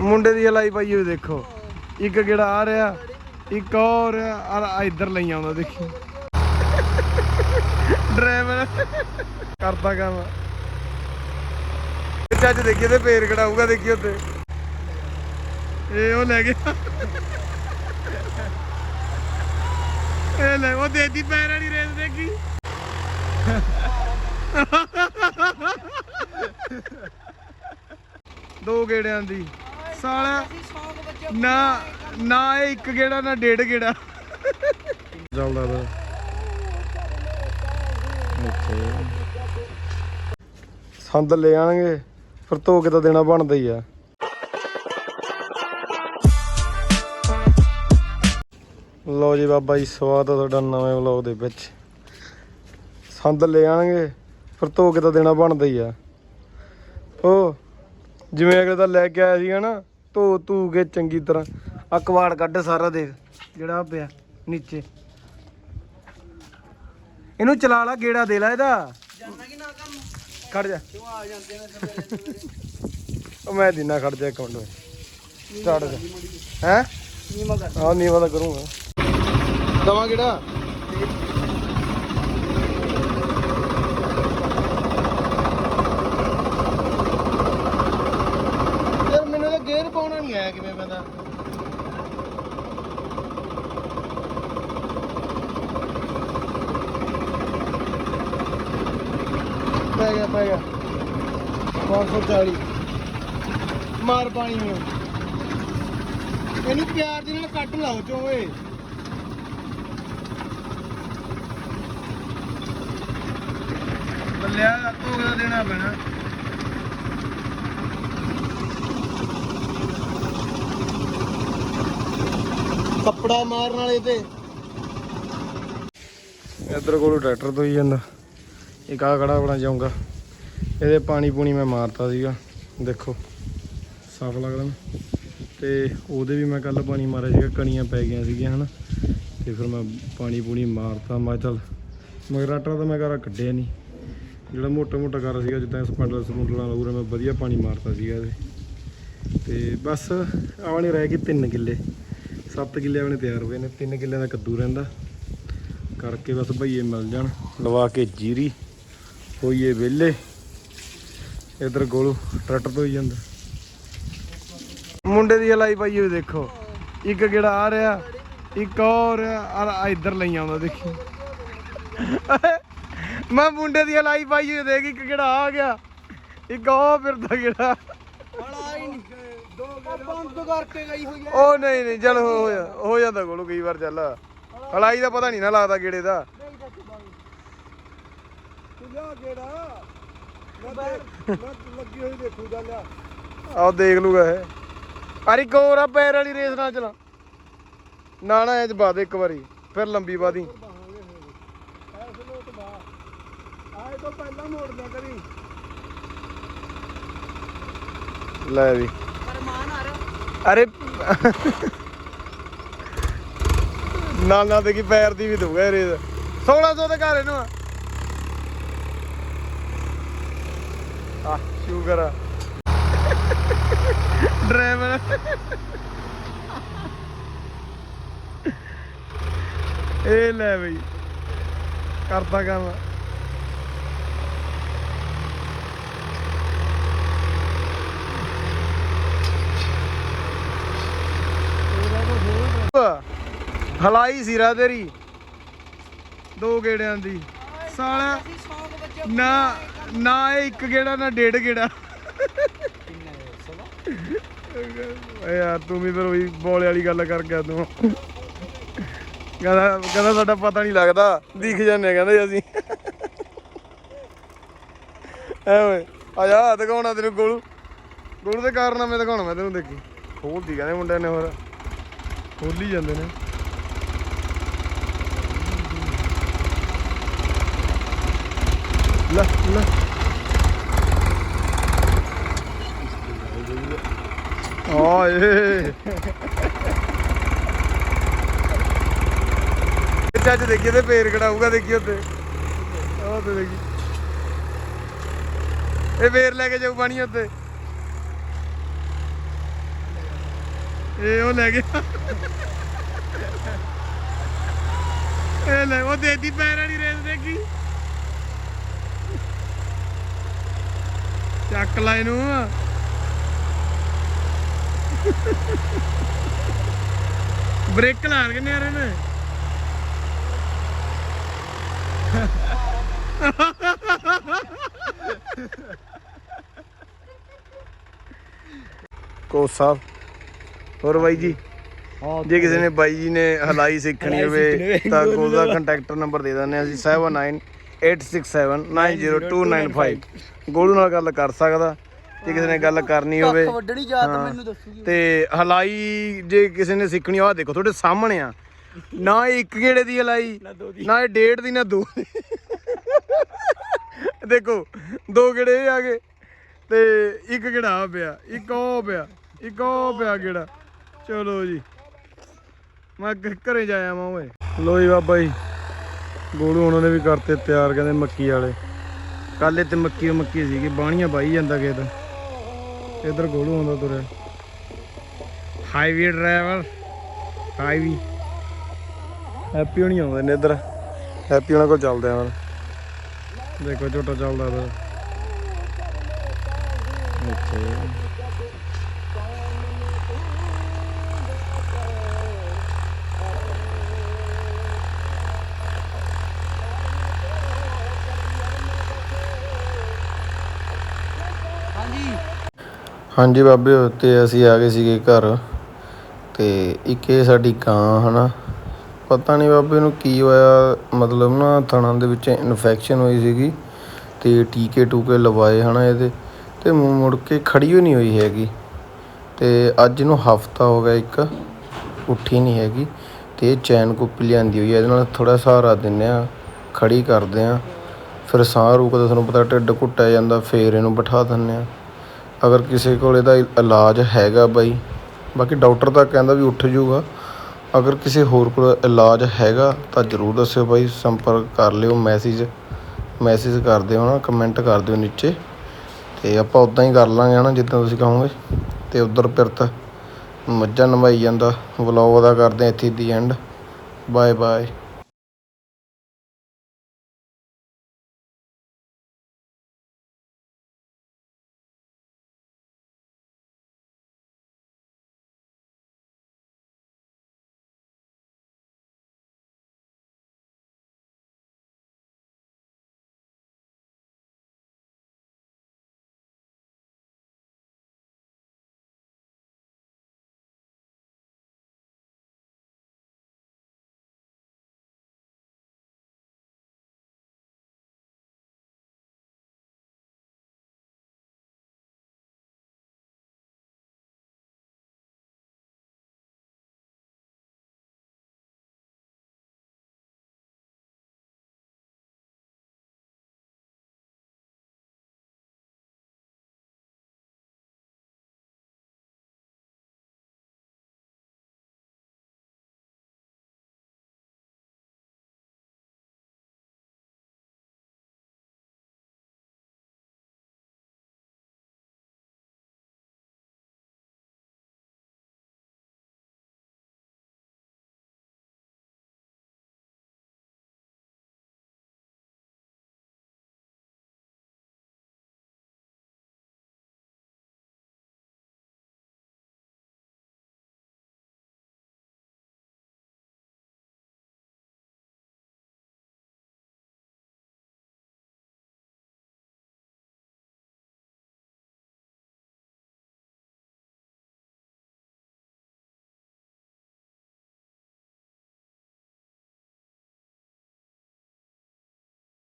ਮੁੰਡੇ ਦੀ ਹਲਾਈ ਪਾਈ ਹੋਈ ਦੇਖੋ। ਇੱਕ ਗੇੜਾ ਆ ਰਿਹਾ, ਇੱਕ ਹੋਰ ਆ ਇੱਧਰ ਲਈ ਆਉਂਦਾ, ਦੇਖੀ। ਡਰਾਈਵਰ ਕਰਦਾ ਕੰਮ। ਚੱਜ ਦੇਖੀ ਤੇ ਪੇਰ ਕਢਾਊਗਾ, ਦੇਖੀ ਉੱਤੇ ਇਹ ਉਹ ਲੈ ਗਿਆ। ਇਹ ਲੈ, ਉਹ ਦੇਦੀ ਪੈਰ ਵਾਲੀ ਰੇਸ ਦੇਖੀ। ਦੋ ਗੇੜਿਆਂ ਦੀ। ਸਾਲਾ ਨਾ ਨਾ ਇਹ ਇੱਕ ਗੇੜਾ, ਨਾ ਡੇਢ ਗੇੜਾ। ਚੱਲਦਾ ਵਾ ਸੰਦ ਲੈ ਆਣਗੇ, ਫਿਰ ਧੋ ਕੇ ਤਾਂ ਦੇਣਾ ਬਣਦਾ ਹੀ ਆ। ਲੋ ਜੀ ਬਾਬਾ ਜੀ ਸਵਾਗਤ ਆ ਤੁਹਾਡਾ ਨਵੇਂ ਵਲੌਗ ਦੇ ਵਿੱਚ। ਸੰਦ ਲੈ ਆਣਗੇ, ਫਿਰ ਧੋ ਕੇ ਤਾਂ ਦੇਣਾ ਬਣਦਾ ਹੀ ਆ। ਉਹ ਜਿਵੇਂ ਅਗਲੇ ਦਾ ਲੈ ਕੇ ਆਇਆ ਸੀਗਾ ਨਾ ਧੋ ਧੂ ਕੇ ਚੰਗੀ ਤਰ੍ਹਾਂ। ਆ ਕਵਾੜ ਕੱਢ ਸਾਰਾ ਦੇਖ ਜਿਹੜਾ ਪਿਆ ਨੀਚੇ। ਇਹਨੂੰ ਚਲਾ ਲਾ ਗੇੜਾ ਦੇ ਲੈ ਇਹਦਾ। ਖੜ ਜਾ। ਉਹ ਮੈਂ ਦਿਨਾ ਖੜ ਜਾ ਇੱਕ ਮਿੰਟ। ਸਟਾਰਟ ਕਰ ਹੈ ਹਾਂ? ਨੀਵਾ ਦਾ ਕਰੂੰਗਾ। ਦਵਾ ਕਿਹੜਾ ਯਾਰ ਮੈਨੂੰ ਤਾਂ ਗੇਅਰ ਪਾਉਣਾ ਨਹੀਂ ਆਇਆ ਕਿਵੇਂ ਪਤਾ ਪੈ ਗਿਆ ਪੈ ਗਿਆ। 540 ਮਾਰ ਪਾਣੀ ਨੂੰ। ਇਹਨੂੰ ਪਿਆਰ ਦੇ ਨਾਲ ਕੱਟ ਲਾਓ ਚੋ ਓਏ ਬੱਲਿਆ ਧੋ ਦੇਣਾ ਪੈਣਾ? ਕੱਪੜਾ ਮਾਰਨ ਵਾਲੇ ਤੇ। ਇੱਧਰ ਕੋਲ ਟਰੈਕਟਰ ਤੋਂ ਹੀ ਜਾਂਦਾ। ਇੱਕ ਆ ਖੜਾ ਬਣਾ ਜਾਊਂਗਾ। ਇਹਦੇ ਪਾਣੀ ਪੂਣੀ ਮੈਂ ਮਾਰਤਾ ਸੀਗਾ। ਦੇਖੋ, ਸਾਫ਼ ਲੱਗਦਾ ਤੇ ਉਹਦੇ ਵੀ ਮੈਂ ਕੱਲ ਪਾਣੀ ਮਾਰਿਆ ਸੀਗਾ, ਕਣੀਆਂ ਪੈ ਗਈਆਂ ਸੀਗੀਆਂ, ਹਨਾ। ਤੇ ਫਿਰ ਮੈਂ ਪਾਣੀ ਪੂਣੀ ਮਾਰਤਾ, ਮੈਂ ਕਿਹਾ ਚੱਲ ਮਗਰਾਟਾ ਤਾਂ ਮੈਂ ਘਰ ਕੱਢਿਆ ਨਹੀਂ। ਜਿਹੜਾ ਮੋਟਾ ਮੋਟਾ ਕਰ ਸੀਗਾ, ਜਿੱਦਾਂ ਸਪੰਡਲ ਸਪੁੰਡਲਾਂ ਲਾਉਰਾ ਮੈਂ ਵਧੀਆ ਪਾਣੀ ਮਾਰਤਾ ਸੀਗਾ ਇਹਦੇ। ਤੇ ਬਸ ਆਵਣੇ ਰਹਿ ਗਏ 3 ਕਿੱਲੇ। 7 ਕਿੱਲੇ ਆਵਣੇ ਤਿਆਰ ਹੋਏ ਨੇ 3 ਕਿੱਲਿਆਂ ਦਾ ਕੱਦੂ ਰਹਿੰਦਾ। ਕਰਕੇ ਬਸ ਭਈਏ ਮਿਲ ਜਾਣ, ਲਵਾ ਕੇ ਜੀਰੀ ਹੋਈਏ ਵਿਹਲੇ ਇਧਰ ਗੋਲੂ ਟਰੈਕਟਰ ਤੋਂ ਹੀ ਜਾਂਦਾ। ਮੁੰਡੇ ਦੀ ਹਲਾਈ ਪਾਈ ਹੋਈ ਦੇਖੋ। ਇੱਕ ਗੇੜਾ ਆ ਰਿਹਾ, ਇੱਕ ਹੋਰ ਆ ਇੱਧਰ ਲਈ ਆਉਂਦਾ ਦੇਖੀ। ਮੈਂ ਮੁੰਡੇ ਦੀ ਹਲਾਈ ਪਾਈ ਹੋਈ ਦੇਖ, ਇੱਕ ਗੇੜਾ ਆ ਗਿਆ, ਇੱਕ ਉਹ ਫਿਰਦਾ ਗੇੜਾ। ਬੰਦ ਕਰਕੇ ਗਈ ਹੋਈ ਹੈ ਉਹ ਨਹੀਂ ਨਹੀਂ ਚੱਲ ਹੋ ਹੋ ਜਾ- ਹੋ ਜਾਂਦਾ ਗੋਲੂ ਕਈ ਵਾਰ ਚੱਲ। ਹਲਾਈ ਦਾ ਪਤਾ ਨਹੀਂ ਨਾ ਲੱਗਦਾ ਗੇੜੇ ਦਾ। ਤੂੰ ਲਿਆ ਕਿਹੜਾ ਮੈਂ ਤੇ- ਮੈਂ ਲੱਗੀ ਹੋਈ ਦੇਖੂ ਜਾ ਲਿਆ ਆਹ ਦੇਖ ਲੂਗਾ ਇਹ। ਅਰੇ ਕੋਰ ਆ ਪੈਰ ਵਾਲੀ ਰੇਸ ਨਾ ਚਲਾ। ਨਾ ਨਾ ਇਹ ਚ ਪਾ ਦੇ ਇੱਕ ਵਾਰੀ। ਫਿਰ ਲੰਬੀ ਬਾਦੀ। ਬਹਾਂਗੇ ਫਿਰ। ਐਸ ਲੋਟ ਬਾ। ਆਏ ਤੋਂ ਪਹਿਲਾਂ ਮੋੜ ਲਿਆ ਕਰੀ। ਲੈ ਵੀ। ਫਰਮਾਨ ਆ ਰਿਹਾ। ਅਰੇ ਨਾਲ ਨਾਲ ਦੇਖੀ ਪੈਰ ਦੀ ਵੀ ਦਊਗਾ ਇਹ ਰੇਸ 1600 ਦੇ ਘਰ ਇਹਨੂੰ ਆ। ਆ ਸ਼ੂਗਰ ਆ। ਡਰਾਈਵਰ। ਇਹ ਲੈ ਬਈ। ਕਰਦਾ ਕੰਮ। ਹਲਾਈ ਸਿਰਾ ਤੇਰੀ। ਦੋ ਗੇੜਿਆਂ ਦੀ। ਸਾਲਾ, ਨਾ ਨਾ ਇਹ ਇੱਕ ਗੇੜਾ, ਨਾ ਡੇਢ ਗੇੜਾ। ਯਾਰ, ਤੂੰ ਵੀ ਫਿਰ ਉਹੀ ਬੋਲੇ ਵਾਲੀ ਗੱਲ ਕਰ ਗਿਆ ਤੂੰ। ਕਹਿੰਦਾ ਕਹਿੰਦਾ ਸਾਡਾ ਪਤਾ ਨਹੀਂ ਲੱਗਦਾ। ਦਿਖ ਜਾਂਦੇ ਆ, ਕਹਿੰਦੇ ਅਸੀਂ। ਐ ਓਏ, ਆ ਜਾ, ਦਿਖਾਉਣਾ ਤੈਨੂੰ ਗੋਲੂ। ਗੋਲੂ ਦੇ ਕਾਰਨਾਮੇ ਦਿਖਾਉਣਾ, ਮੈਂ ਤੈਨੂੰ ਦੇਖੀ। ਖੋਲਦੀ ਕਹਿੰਦੇ ਮੁੰਡਿਆਂ ਨੇ ਹੋਰ। ਖੋਲੀ ਜਾਂਦੇ ਨੇ। ਲੈ ਲੈ। ਓਏ ਚੱਜ ਦੇਖੀ ਤੇ ਪੇਰ ਕਢਾਊਗਾ, ਦੇਖੀ ਉੱਤੇ ਉਹ ਤੇ ਦੇਖੀ। ਇਹ ਪੇਰ ਲੈ ਕੇ ਜਾਊ ਪਾਣੀ ਉੱਤੇ ਇਹ ਉਹ ਲੈ ਗਿਆ। ਇਹ ਲੈ, ਉਹ ਦੇਦੀ ਪੈਰ ਵਾਲੀ ਰੇਸ ਦੇਖੀ। ਚੱਕ ਲੈ ਇਹਨੂੰ। ਬ੍ਰੇਕ ਲਾਣ ਕਿੰਨੇ ਯਾਰ ਇਹਨੇ ਕੋਚ ਹੋਰ ਬਾਈ ਜੀ? ਜੇ ਕਿਸੇ ਨੇ ਬਾਈ ਜੀ ਨੇ ਹਲਾਈ ਸਿੱਖਣੀ ਹੋਵੇ ਤਾਂ ਕੋਚ ਦਾ। ਕੰਟੈਕਟ ਨੰਬਰ ਦੇ ਦਿੰਦੇ ਅਸੀਂ 7986790295 ਗੋਲੂ ਨਾਲ ਗੱਲ ਕਰ ਸਕਦਾ ਜੇ ਕਿਸੇ ਨੇ ਗੱਲ ਕਰਨੀ ਹੋਵੇ। ਤਾਂ ਹਾਂ। ਮੈਨੂੰ ਦੱਸੂਗੀ ਤੇ ਹਲਾਈ ਜੇ ਕਿਸੇ ਨੇ ਸਿੱਖਣੀ ਆ ਦੇਖੋ ਤੁਹਾਡੇ ਸਾਹਮਣੇ ਆ। ਨਾ ਇੱਕ ਗੇੜੇ ਦੀ ਹਲਾਈ ਨਾ ਇਹ ਡੇਢ ਦੀ ਨਾ ਦੋ ਦੇਖੋ ਦੋ ਗੇੜੇ ਆ ਗਏ ਤੇ ਇੱਕ ਗੇੜਾ ਪਿਆ ਇੱਕ ਉਹ ਪਿਆ ਇੱਕ ਉਹ ਪਿਆ ਗੇੜਾ। ਚਲੋ ਜੀ। ਮੈਂ ਘਰੇ ਜਾਇਆ ਮੈਂ ਓਏ। ਲੋ ਜੀ ਬਾਬਾ ਜੀ, ਗੋਲੂ ਉਹਨਾਂ ਨੇ ਵੀ ਕਰਤੇ ਤਿਆਰ, ਕਹਿੰਦੇ ਮੱਕੀ ਵਾਲੇ। ਕੱਲ ਤੇ ਮੱਕੀ ਮੱਕੀ ਸੀਗੀ, ਬਾਣੀਆਂ ਬਾਈ ਜਾਂਦਾ ਖੇਤ। ਇਧਰ ਗੋਲੂ ਆਉਂਦਾ ਤੁਰਿਆ। ਹਾਈਵੇ ਡਰਾਈਵਰ ਹਾਈਵੇ ਹੈਪੀ ਹੋਣੀ ਆਉਂਦੇ ਨੇ ਇੱਧਰ। ਹੈਪੀ ਉਹਨਾਂ ਕੋਲ ਚੱਲਦੇ ਆ ਦੇਖੋ ਝੋਟਾ ਚੱਲਦਾ ਇੱਧਰ। ਇੱਥੇ। ਹਾਂਜੀ ਬਾਬੇ ਤੇ ਅਸੀਂ ਆ ਗਏ ਸੀਗੇ ਘਰ ਤੇ ਇੱਕ ਇਹ ਸਾਡੀ ਕਾਂ ਹਨਾ। ਪਤਾ ਨਹੀਂ ਬਾਬੇ ਨੂੰ ਕੀ ਹੋਇਆ, ਮਤਲਬ ਨਾ ਥਣਾਂ ਦੇ ਵਿੱਚ ਇਨਫੈਕਸ਼ਨ ਹੋਈ ਸੀਗੀ ਤੇ ਟੀਕੇ ਟੂਕੇ ਲਵਾਏ, ਹਨਾ, ਇਹਦੇ। ਤੇ ਮੁੜ ਕੇ ਖੜੀ ਹੋਈ ਨਹੀਂ ਹੋਈ ਹੈਗੀ। ਤੇ ਅੱਜ ਨੂੰ ਹਫਤਾ ਹੋ ਗਿਆ, ਇੱਕ ਉੱਠੀ ਨਹੀਂ ਹੈਗੀ। ਤੇ ਇਹ ਚੈਨ ਕੁੱਪੀ ਲਿਆਂਦੀ ਹੋਈ ਹੈ ਇਹਦੇ ਨਾਲ ਥੋੜਾ ਸਹਾਰਾ ਦਿੰਨੇ ਆ, ਖੜੀ ਕਰਦੇ ਆ। ਫਿਰ ਸਾਹ ਰੁਕਦਾ ਤੁਹਾਨੂੰ ਪਤਾ ਢਿੱਡ ਘੁੱਟਿਆ ਜਾਂਦਾ, ਫੇਰ ਇਹਨੂੰ ਬਿਠਾ ਦਿੰਨੇ ਆ। ਅਗਰ ਕਿਸੇ ਕੋਲ ਇਹਦਾ ਇਲਾਜ ਹੈਗਾ ਬਾਈ, ਬਾਕੀ ਡਾਕਟਰ ਤਾਂ ਕਹਿੰਦਾ ਵੀ ਉੱਠ ਜੂਗਾ ਅਗਰ ਕਿਸੇ ਹੋਰ ਕੋਲ ਇਲਾਜ ਹੈਗਾ ਤਾਂ ਜਰੂਰ ਦੱਸਿਓ ਬਾਈ, ਸੰਪਰਕ ਕਰ ਲਿਓ, ਮੈਸੇਜ ਮੈਸੇਜ ਕਰ ਦਿਓ ਨਾ, ਕਮੈਂਟ ਕਰ ਦਿਓ ਨੀਚੇ। ਅਤੇ ਆਪਾਂ ਉੱਦਾਂ ਹੀ ਕਰ ਲਾਂਗੇ ਨਾ ਜਿੱਦਾਂ ਤੁਸੀਂ ਕਹੋਗੇ। ਤੇ ਉਧਰ ਪਿਰਤ ਮੱਝਾਂ ਨਵਾਈ ਜਾਂਦਾ, ਵਲੌਗ ਦਾ ਕਰਦੇ ਹਾਂ ਇੱਥੇ ਦੀ ਐਂਡ ਬਾਏ ਬਾਏ